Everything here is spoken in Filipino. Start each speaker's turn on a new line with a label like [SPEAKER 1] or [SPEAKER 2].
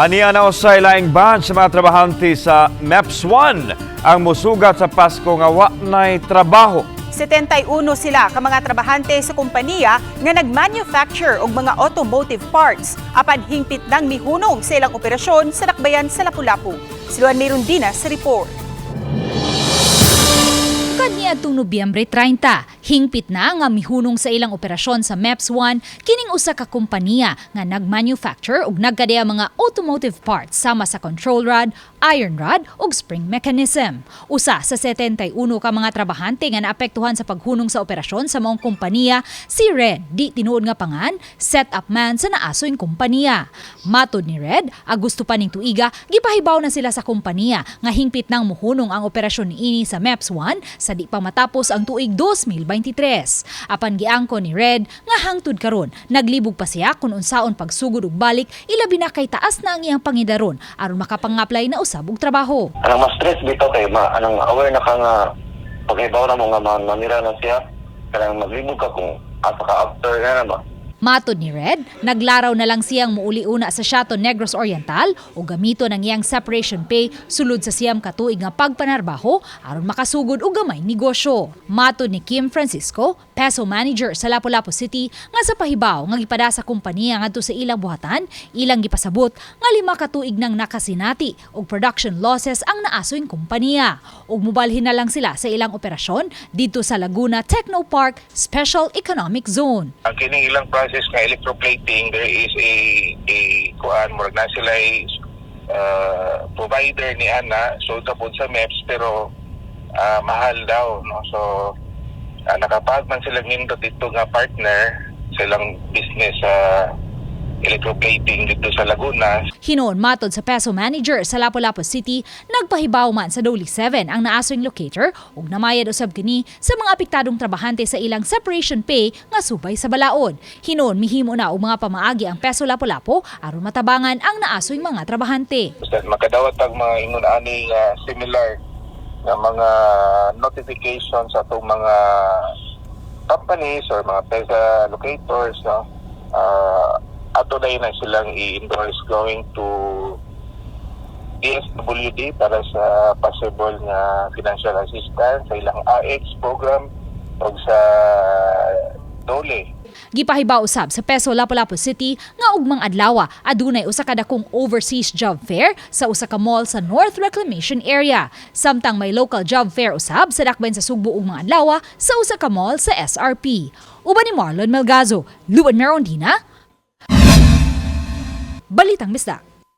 [SPEAKER 1] Aniya na usay laing batch sa mga trabahante sa MEPS 1 ang musugat sa Pasko nga wa nay trabaho.
[SPEAKER 2] 71 sila ka mga trabahante sa kompanya nga nag-manufacture og mga automotive parts apan hingpit nang mihunong sa ilang operasyon sa Lakbayan sa Lapu-Lapu. Siluan mayroon din sa report.
[SPEAKER 3] Kaniadtong Nobyembre 30, hingpit na nga mihunong sa ilang operasyon sa MEPS 1 kining usa ka kompanya nga nagmanufacture ug nagkadaya mga automotive parts sama sa control rod, iron rod ug spring mechanism. Usa sa 71 ka mga trabahante nga naapektuhan sa paghunong sa operasyon sa maong kompanya, si Red, di tinuod nga pangan, set up man sa naasoy kompanya. Matod ni Red, Agusto pa ning tuiga, gipahibaw na sila sa kompanya nga hingpit nang muhunong ang operasyon niini sa MEPS 1 sa di pa matapos ang tuig 2023. Apan giangko ni Red nga hangtod karon naglibog pa siya kung unsaon pagsugod ug balik ilabi na kay taas na ang iyang pangidaron aron makapangapply na usab og trabaho.
[SPEAKER 4] anong mas stress dito kay ma anong aware na ka nga pagkaibaw na mo nga ma- mamira na siya kanang maglibog ka kung ka after na ba
[SPEAKER 3] Matod ni Red, naglaraw na lang siyang muuli-una sa Chateau Negros Oriental o gamito ng iyang separation pay sulod sa siyam katuig nga pagpanarbaho aron makasugod og gamay negosyo. Matod ni Kim Francisco, peso manager sa Lapu-Lapu City, nga sa pahibaw nga gipada sa kompanya ngadto sa ilang buhatan, ilang gipasabot nga lima katuig nang nakasinati og production losses ang naasoy kompanya. Ug mobalhin na lang sila sa ilang operasyon dito sa Laguna Technopark Special Economic Zone.
[SPEAKER 5] ang kining ilang process nga electroplating. There is a a kuan murag na sila ay uh, provider ni ana. So ta pod sa MEPS pero ah, mahal daw no? So uh, nakapag man sila nindot dito nga partner sa ilang business sa electroplating dito sa Laguna
[SPEAKER 3] Hinoon matod sa peso manager sa Lapu-Lapu City, nagpahibaw man sa Doli 7 ang naasoy locator ug namayad usab kini sa mga apektadong trabahante sa ilang separation pay nga subay sa balaod. Hinoon mihimo na og mga pamaagi ang peso Lapu-Lapu aron matabangan ang naasoy mga trabahante.
[SPEAKER 5] basta makadawat ang mga ingon ani nga similar nga mga notifications sa atong mga companies or mga PESA locators no uh, ato na na silang i-endorse going to DSWD para sa possible nga financial assistance sa ilang AX program o sa DOLE
[SPEAKER 3] Gipahibaw usab sa Peso Lapu-Lapu City nga ugmang adlaw adunay usa ka dakong overseas job fair sa usa ka mall sa North Reclamation Area. Samtang may local job fair usab sa dakbayn sa Sugbo ugmang adlaw sa usa ka mall sa SRP. Uban ni Marlon Melgazo, Luan Merondina. Balitang Misda.